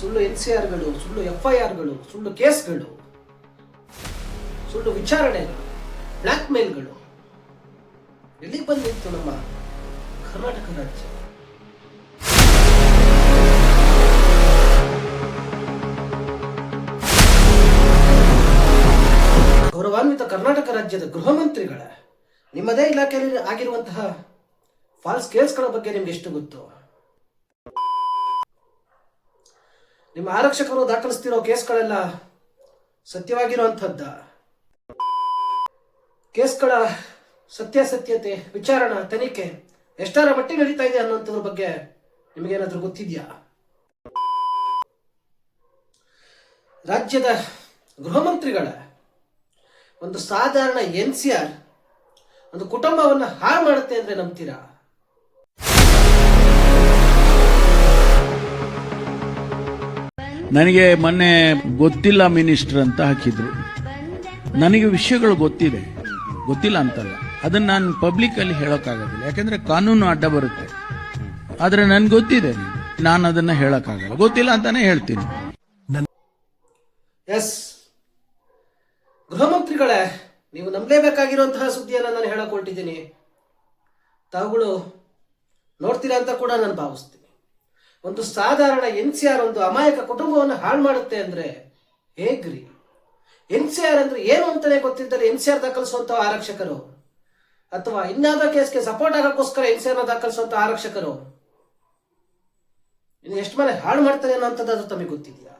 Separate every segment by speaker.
Speaker 1: ಸುಳ್ಳು N C ಆರ್ಗಳು ಸುಳ್ಳು F I ಆರ್ಗಳು ಸುಳ್ಳು ಕೇಸ್ಗಳು, ಸುಳ್ಳು ವಿಚಾರಣೆಗಳು ಬ್ಲ್ಯಾಕ್ ಮೇಲ್ಗಳು. ಎಲ್ಲಿ ಬಂದಿತ್ತು ನಮ್ಮ ಕರ್ನಾಟಕ ರಾಜ್ಯ? ಗೌರವಾನ್ವಿತ ಕರ್ನಾಟಕ ರಾಜ್ಯದ ಗೃಹ ಮಂತ್ರಿಗಳ, ನಿಮ್ಮದೇ ಇಲಾಖೆಯಲ್ಲಿ ಆಗಿರುವಂತಹ ಫಾಲ್ಸ್ ಕೇಸ್ಗಳ ಬಗ್ಗೆ ನಿಮ್ಗೆ ಎಷ್ಟು ಗೊತ್ತು? ನಿಮ್ಮ ಆರಕ್ಷಕರು ದಾಖಲಿಸ್ತಿರೋ ಕೇಸ್ಗಳೆಲ್ಲ ಸತ್ಯವಾಗಿರುವಂಥದ್ದ. ಕೇಸ್ಗಳ ಸತ್ಯಾಸತ್ಯತೆ, ವಿಚಾರಣ ತನಿಖೆ ಎಷ್ಟರ ಮಟ್ಟಿಗೆ ನಡೀತಾ ಇದೆ ಅನ್ನೋಂಥದ್ರ ಬಗ್ಗೆ ನಿಮಗೇನಾದರೂ ಗೊತ್ತಿದೆಯಾ? ರಾಜ್ಯದ ಗೃಹ ಮಂತ್ರಿಗಳ ಒಂದು ಸಾಧಾರಣ ಎನ್ ಸಿ ಆರ್ ಒಂದು ಕುಟುಂಬವನ್ನು ಹಾಳು ಮಾಡುತ್ತೆ ಅಂದ್ರೆ ನಂಬ್ತೀರಾ?
Speaker 2: ನನಗೆ ಮೊನ್ನೆ ಗೊತ್ತಿಲ್ಲ ಮಿನಿಸ್ಟರ್ ಅಂತ ಹಾಕಿದ್ರು. ನನಗೆ ವಿಷಯಗಳು ಗೊತ್ತಿದೆ. ಗೊತ್ತಿಲ್ಲ ಅಂತಲ್ಲ. ಅದನ್ನ ನಾನು ಪಬ್ಲಿಕ್ ಅಲ್ಲಿ ಹೇಳೋಕ್ಕಾಗೋದಿಲ್ಲ. ಯಾಕಂದ್ರೆ ಕಾನೂನು ಅಡ್ಡ ಬರುತ್ತೆ. ಆದ್ರೆ ನನ್ಗೆ ಗೊತ್ತಿದೆ. ನಾನು ಅದನ್ನ ಹೇಳೋಕ್ಕಾಗಲ್ಲ. ಗೊತ್ತಿಲ್ಲ ಅಂತಾನೆ ಹೇಳ್ತೀನಿ.
Speaker 1: ಎಸ್ ಗೃಹ ಮಂತ್ರಿಗಳೇ ನೀವು ನಂಬಲೇಬೇಕಾಗಿರುವಂತಹ ಸುದ್ದಿಯನ್ನು ನಾನು ಹೇಳಕ್ ಹೊರಟಿದ್ದೀನಿ. ತಾವುಗಳು ನೋಡ್ತೀರಾ ಅಂತ ಕೂಡ ನಾನು ಭಾವಿಸ್ತೀನಿ. ಒಂದು ಸಾಧಾರಣ ಎನ್ ಸಿ ಆರ್ ಒಂದು ಅಮಾಯಕ ಕುಟುಂಬವನ್ನು ಹಾಳು ಮಾಡುತ್ತೆ ಅಂದ್ರೆ ಹೇಗ್ರಿ? ಎನ್ ಸಿ ಆರ್ ಅಂದ್ರೆ ಏನು ಅಂತಾನೆ ಗೊತ್ತಿದ್ದರೆ ಎನ್ ಸಿ ಆರ್ ದಾಖಲಿಸುವಂತಹ ಆರಕ್ಷಕರು? ಅಥವಾ ಇನ್ಯಾವುದೋ ಕೇಸ್ಗೆ ಸಪೋರ್ಟ್ ಆಗೋಸ್ಕರ ಎನ್ ಸಿ ಆರ್ ದಾಖಲಿಸುವಂತಹ ಆರಕ್ಷಕರು? ಇನ್ನು ಎಷ್ಟು ಮನೆ ಹಾಳು ಮಾಡ್ತಾರೆ ಅನ್ನೋಂಥದ್ದು ತಮಗೆ ಗೊತ್ತಿದೆಯಾ?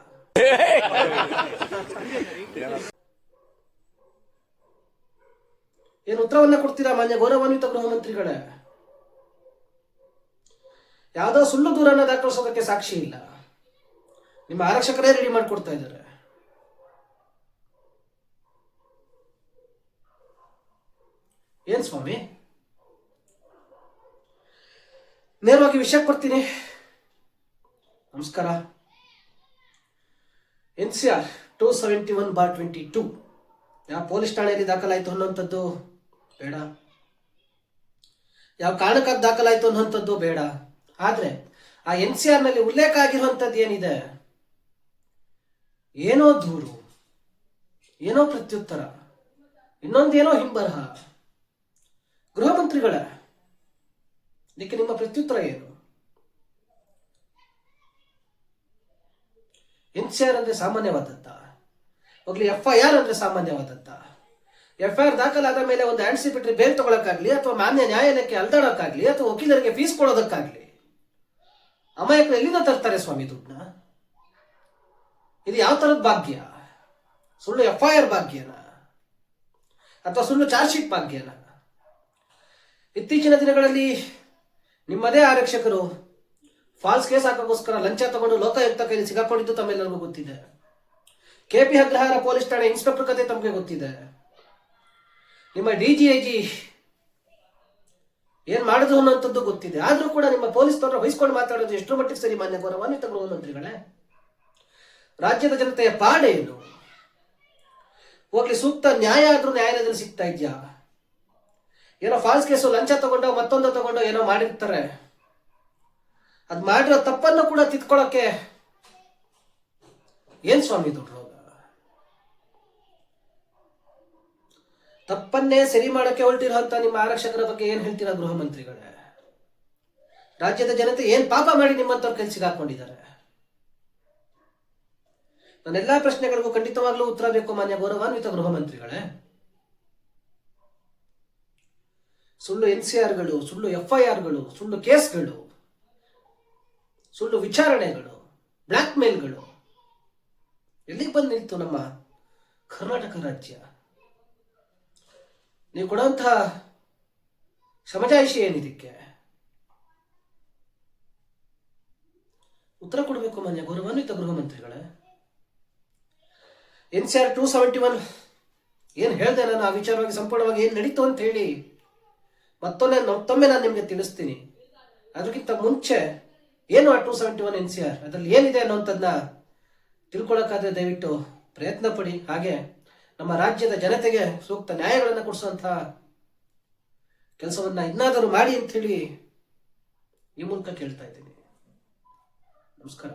Speaker 1: ಏನು ಉತ್ತರವನ್ನ ಕೊಡ್ತೀರಾ ಮಾನ್ಯ ಗೌರವಾನ್ವಿತ ಗೃಹ ಮಂತ್ರಿಗಳೇ? ಯಾವುದೋ ಸುಳ್ಳು ದೂರನ ದಾಖಲಿಸೋದಕ್ಕೆ ಸಾಕ್ಷಿ ಇಲ್ಲ. ನಿಮ್ಮ ಆರಕ್ಷಕರೇ ರೆಡಿ ಮಾಡಿಕೊಡ್ತಾ ಇದ್ದಾರೆ. ಏನ್ ಸ್ವಾಮಿ? ನೇರವಾಗಿ ವಿಷಯ ಕೊಡ್ತೀನಿ. ನಮಸ್ಕಾರ. N C R two seventy one bar twenty two. ಯಾವ ಪೊಲೀಸ್ ಠಾಣೆಯಲ್ಲಿ ದಾಖಲಾಯಿತು ಅನ್ನುವಂಥದ್ದು ಬೇಡ. ಯಾವ ಕಾರಣಕ್ಕಾಗಿ ದಾಖಲಾಯಿತು ಅನ್ನುವಂಥದ್ದು ಬೇಡ. ಆದರೆ ಆ ಎನ್ ಸಿ ಆರ್ನಲ್ಲಿ ಉಲ್ಲೇಖ ಆಗಿರುವಂಥದ್ದು ಏನಿದೆ? ಏನೋ ದೂರು ಏನೋ ಪ್ರತ್ಯುತ್ತರ, ಇನ್ನೊಂದೇನೋ ಹಿಂಬರಹ. ಗೃಹ ಮಂತ್ರಿಗಳ, ಇದಕ್ಕೆ ನಿಮ್ಮ ಪ್ರತ್ಯುತ್ತರ ಏನು? ಎನ್ ಸಿ ಆರ್ ಅಂದ್ರೆ ಸಾಮಾನ್ಯವಾದದ್ದ. ಹೋಗ್ಲಿ, ಎಫ್ ಐ ಆರ್ ಅಂದ್ರೆ ಸಾಮಾನ್ಯವಾದದ್ದ. ಎಫ್ ಐ ಆರ್ ದಾಖಲಾದ ಮೇಲೆ ಒಂದು ಆಂಟಿಸಿಪೇಟರಿ ಬೇಲ್ ತಗೊಳಕ್ಕಾಗ್ಲಿ ಅಥವಾ ಮಾನ್ಯ ನ್ಯಾಯಾಲಯಕ್ಕೆ ಅಲ್ದಾಡಕ್ಕಾಗ್ಲಿ ಅಥವಾ ವಕೀಲರಿಗೆ ಫೀಸ್ ಕೊಡೋದಕ್ಕಾಗ್ಲಿ ಅಮಾಯಕರು ಎಲ್ಲಿಂದ ತರ್ತಾರೆ ಸ್ವಾಮಿ ದುಡ್ಡನ್ನ? ಇದು ಯಾವ ತರದ ಭಾಗ್ಯ? ಸುಳ್ಳು ಎಫ್ ಐ ಆರ್ ಭಾಗ್ಯನ? ಅಥವಾ ಸುಳ್ಳು ಚಾರ್ಜ್ ಶೀಟ್ ಭಾಗ್ಯನ? ಇತ್ತೀಚಿನ ದಿನಗಳಲ್ಲಿ ನಿಮ್ಮದೇ ಆರಕ್ಷಕರು ಫಾಲ್ಸ್ ಕೇಸ್ ಹಾಕೋಕ್ಕೋಸ್ಕರ ಲಂಚ ತಗೊಂಡು ಲೋಕಾಯುಕ್ತ ಕೈಲಿ ಸಿಗಾಕೊಂಡಿದ್ದು ತಮ್ಮೆಲ್ಲರಿಗೂ ಗೊತ್ತಿದೆ. ಕೆ ಪಿ ಅಗ್ರಹಾರ ಪೊಲೀಸ್ ಠಾಣೆ ಇನ್ಸ್ಪೆಕ್ಟರ್ ಕತೆ ತಮಗೆ ಗೊತ್ತಿದೆ. ನಿಮ್ಮ ಡಿ ಜಿ ಐ ಜಿ ಏನ್ ಮಾಡುದು ಅನ್ನೋಂಥದ್ದು ಗೊತ್ತಿದೆ. ಆದ್ರೂ ಕೂಡ ನಿಮ್ಮ ಪೊಲೀಸ್ ತೊಂದರೆ ವಹಿಸ್ಕೊಂಡು ಮಾತಾಡೋದು ಎಷ್ಟು ಮಟ್ಟಿಗೆ ಸರಿ, ಮಾನ್ಯ ಗೌರವಾನ್ವಿತ ಗೃಹ ಮಂತ್ರಿಗಳೇ. ರಾಜ್ಯದ ಜನತೆಯ ಪಾಡೇನು ಹೋಗ್ಲಿ, ಸೂಕ್ತ ನ್ಯಾಯ ಆದ್ರೂ ನ್ಯಾಯಾಲಯದಲ್ಲಿ ಸಿಗ್ತಾ ಇದ್ಯಾ? ಏನೋ ಫಾಲ್ಸ್ ಕೇಸು ಲಂಚ ತಗೊಂಡೋ, ಮತ್ತೊಂದು ತಗೊಂಡೋ ಏನೋ ಮಾಡಿರ್ತಾರೆ. ಅದ್ ಮಾಡಿರೋ ತಪ್ಪನ್ನು ಕೂಡ ತಿದ್ಕೊಳ್ಳೋಕೆ ಏನ್ ಸ್ವಾಮಿ ದುಡ್ಡು ತಪ್ಪನ್ನೇ ಸರಿ ಮಾಡೋಕೆ ಹೊರಟಿರುವಂತ ನಿಮ್ಮ ಆರಕ್ಷಕರ ಬಗ್ಗೆ ಏನ್ ಹೇಳ್ತೀರಾ ಗೃಹ ಮಂತ್ರಿಗಳೇ? ರಾಜ್ಯದ ಜನತೆ ಏನ್ ಪಾಪ ಮಾಡಿ ನಿಮ್ಮಂತವ್ರು ಕೈ ಹಾಕೊಂಡಿದ್ದಾರೆ ನನ್ನೆಲ್ಲಾ ಪ್ರಶ್ನೆಗಳಿಗೂ ಖಂಡಿತವಾಗ್ಲೂ ಉತ್ತರ ಬೇಕು ಮಾನ್ಯ ಗೌರವಾನ್ವಿತ ಗೃಹ ಮಂತ್ರಿಗಳೇ. ಸುಳ್ಳು ಎನ್ ಸಿ ಆರ್ಗಳು ಸುಳ್ಳು ಎಫ್ ಐ ಆರ್ಗಳು ಸುಳ್ಳು ಕೇಸ್ಗಳು, ಸುಳ್ಳು ವಿಚಾರಣೆಗಳು ಬ್ಲ್ಯಾಕ್ ಮೇಲ್ಗಳು ಎಲ್ಲಿಗೆ ಬಂದು ನಿಲ್ತು ನಮ್ಮ ಕರ್ನಾಟಕ ರಾಜ್ಯ? ನೀವು ಕೊಡುವಂತಹ ಸಮಜಾಯಿಷಿ ಏನಿದಕ್ಕೆ ಉತ್ತರ ಕೊಡಬೇಕು ಮಾನ್ಯ ಗೌರವಾನ್ವಿತ ಗೃಹ ಮಂತ್ರಿಗಳೇ N C R two seventy one ಏನು ಹೇಳಿದೆ ನಾನು, ಆ ವಿಚಾರವಾಗಿ ಸಂಪೂರ್ಣವಾಗಿ ಏನು ನಡೀತು ಅಂತ ಹೇಳಿ ಮತ್ತೊಮ್ಮೆ ಮತ್ತೊಮ್ಮೆ ನಾನು ನಿಮಗೆ ತಿಳಿಸ್ತೀನಿ. ಅದಕ್ಕಿಂತ ಮುಂಚೆ ಏನು ಆ two seventy one N C R? ಅದರಲ್ಲಿ ಏನಿದೆ ಅನ್ನೋಂಥದ್ದನ್ನ ತಿಳ್ಕೊಳ್ಳೋಕ್ಕಾದ್ರೆ ದಯವಿಟ್ಟು ಪ್ರಯತ್ನ ಪಡಿ. ಹಾಗೆ ನಮ್ಮ ರಾಜ್ಯದ ಜನತೆಗೆ ಸೂಕ್ತ ನ್ಯಾಯಗಳನ್ನು ಕೊಡಿಸುವಂತಹ ಕೆಲಸವನ್ನ ಇನ್ನಾದರೂ ಮಾಡಿ ಅಂತ ಹೇಳಿ ಈ ಮೂಲಕ ಕೇಳ್ತಾ ಇದ್ದೀನಿ. ನಮಸ್ಕಾರ.